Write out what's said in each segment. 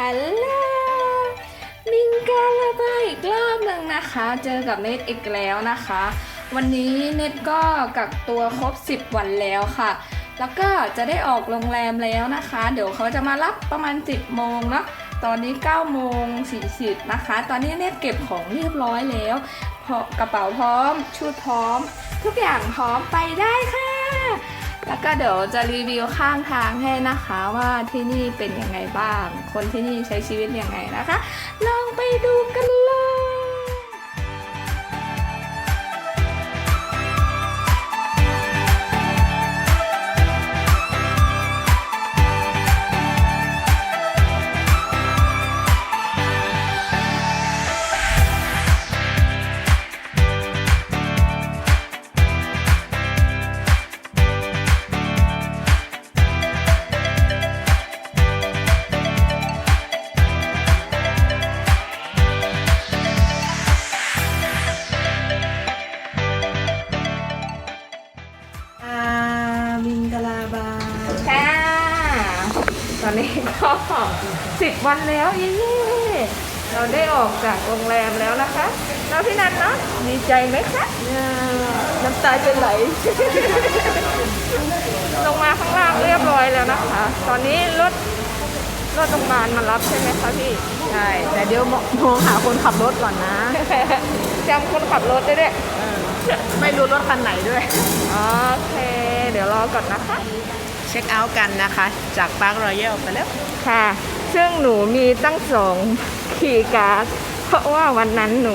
ฮัลโหลมิงกาลาบาอีกรอบหนึ่งนะคะ เจอกับเน็ตอีกแล้วนะคะ วันนี้เน็ตก็กักตัวครบ 10 วันแล้วค่ะ แล้วก็จะได้ออกโรงแรมแล้วนะคะ เดี๋ยวเขาจะมารับประมาณ 10 โมงเนาะตอนนี้9โมง40นะคะ ตอนนี้เน็ตเก็บของเรียบร้อยแล้วกระเป๋าพร้อม ชุดพร้อม ทุกอย่างพร้อมไปได้ค่ะ แล้วก็เดี๋ยวจะรีวิวข้างทางให้นะคะว่าที่นี่เป็นยังไงบ้าง คนที่นี่ใช้ชีวิตยังไงนะคะ ลองไปดูกัน ก็สิบวันแล้วเย้เราได้ออกจากโรงแรมแล้วนะคะแล้วพี่นันเนาะดีใจไหมคะน้ำตาจะไหล ลงมาข้างล่างเรียบร้อยแล้วนะคะ ตอนนี้รถรถโรงพยาบาลมารับใช่ไหมคะพี่ ใช่ แต่เดี๋ยวมมองหาคนขับรถก่อนนะจำคนขับรถได้ด้วยไม่รู้รถคันไหนด้วย โอเค เดี๋ยวรอก่อนนะคะเช็คเอาท์กันนะคะ จากปาร์ครอยัลไปแล้ว ค่ะ ซึ่งหนูมีตั้งสองคีย์การ์ดเพราะว่าวันนั้นหนู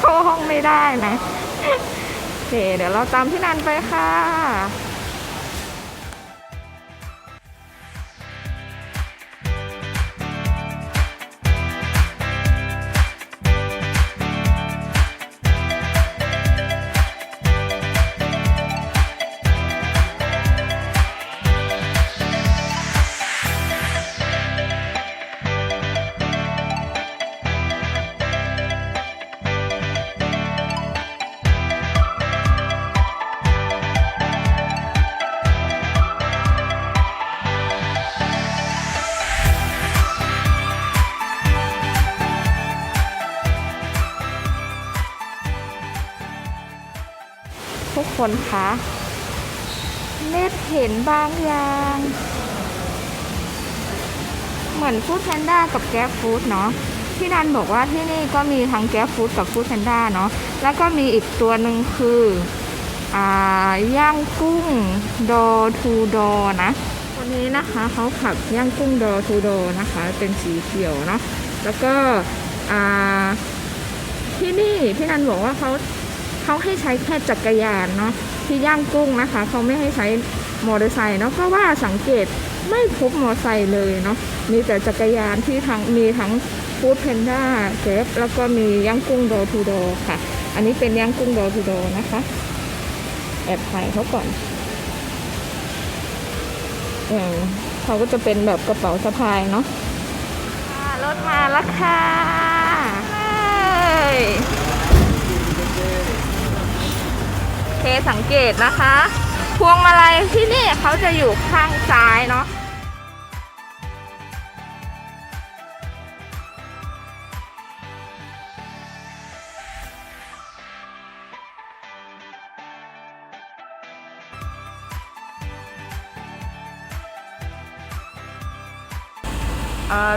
เข้าห้องไม่ได้นะโอเคเดี๋ยวเราตามพี่นันไปค่ะ ทุกคนคะเน็ตเห็นบางอย่าง เหมือนฟู้ดแพนด้ากับแก๊ปฟู้ดเนาะพี่นันบอกว่าที่นี่ก็มีทั้งแก๊ปฟู้ดกับฟู้ดแพนด้าเนาะแล้วก็มีอีกตัวหนึ่งคือ อ่า ย่างกุ้งดอทูดอนะตัวนี้นะคะเขาขับย่างกุ้งดอทูดอนะคะ เป็นสีเขียวเนาะแล้วก็ อ่า ที่นี่พี่นันบอกว่าเขา เขาให้ใช้แค่จักรยานเนาะที่ย่างกุ้งนะคะเขาไม่ให้ใช้มอเตอร์ไซค์เนาะเพราะว่าสังเกตไม่พบมอเตอร์ไซค์เลยเนาะมีแต่จักรยานที่ทั้งมีทั้งฟู้ดเพนด้าเกฟแล้วก็มีย่างกุ้งโดทูโดค่ะ อันนี้เป็นย่างกุ้งโดทูโดนะคะ แอบถ่ายเขาก่อนเออเขาก็จะเป็นแบบกระเป๋าสะพายเนาะค่ะรถมาแล้วค่ะ เคสังเกตนะคะ พวงมาลัยที่นี่เขาจะอยู่ข้างซ้ายเนาะ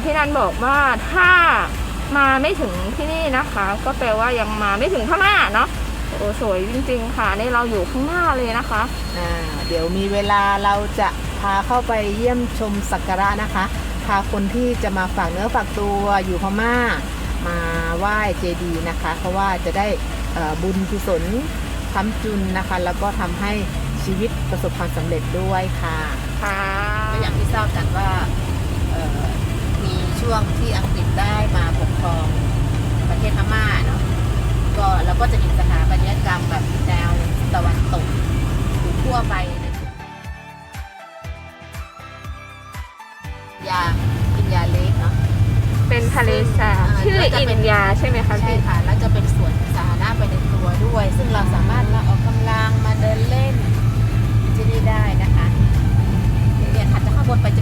พี่นันบอกว่าถ้ามาไม่ถึงที่นี่นะคะ ก็แปลว่ายังมาไม่ถึงพม่าเนาะ โอ้สวยจริงๆค่ะนี่เราอยู่ข้างหน้าเลยนะคะอ่าเดี๋ยวมีเวลาเราจะพาเข้าไปเยี่ยมชมสักการะนะคะ พาคนที่จะมาฝากเนื้อฝากตัวอยู่พม่า มาไหว้เจดีย์นะคะ เพราะว่าจะได้เอ่อบุญกุศลทำจุนนะคะ แล้วก็ทำให้ชีวิตประสบความสำเร็จด้วยค่ะค่ะก็อย่างที่ทราบกันว่าเอ่อมีช่วงที่อังกฤษได้มาปกครองประเทศพม่าเนาะ สาชื่ออินยาใช่ไหมคะใช่พี่ค่ะแล้วจะเป็นสวนสาธารณะไปในตัวด้วย ซึ่งเราสามารถมาออกกำลังมาเดินเล่นที่นี่ได้นะคะเนี่ยขัดจะข้างบนไปจะ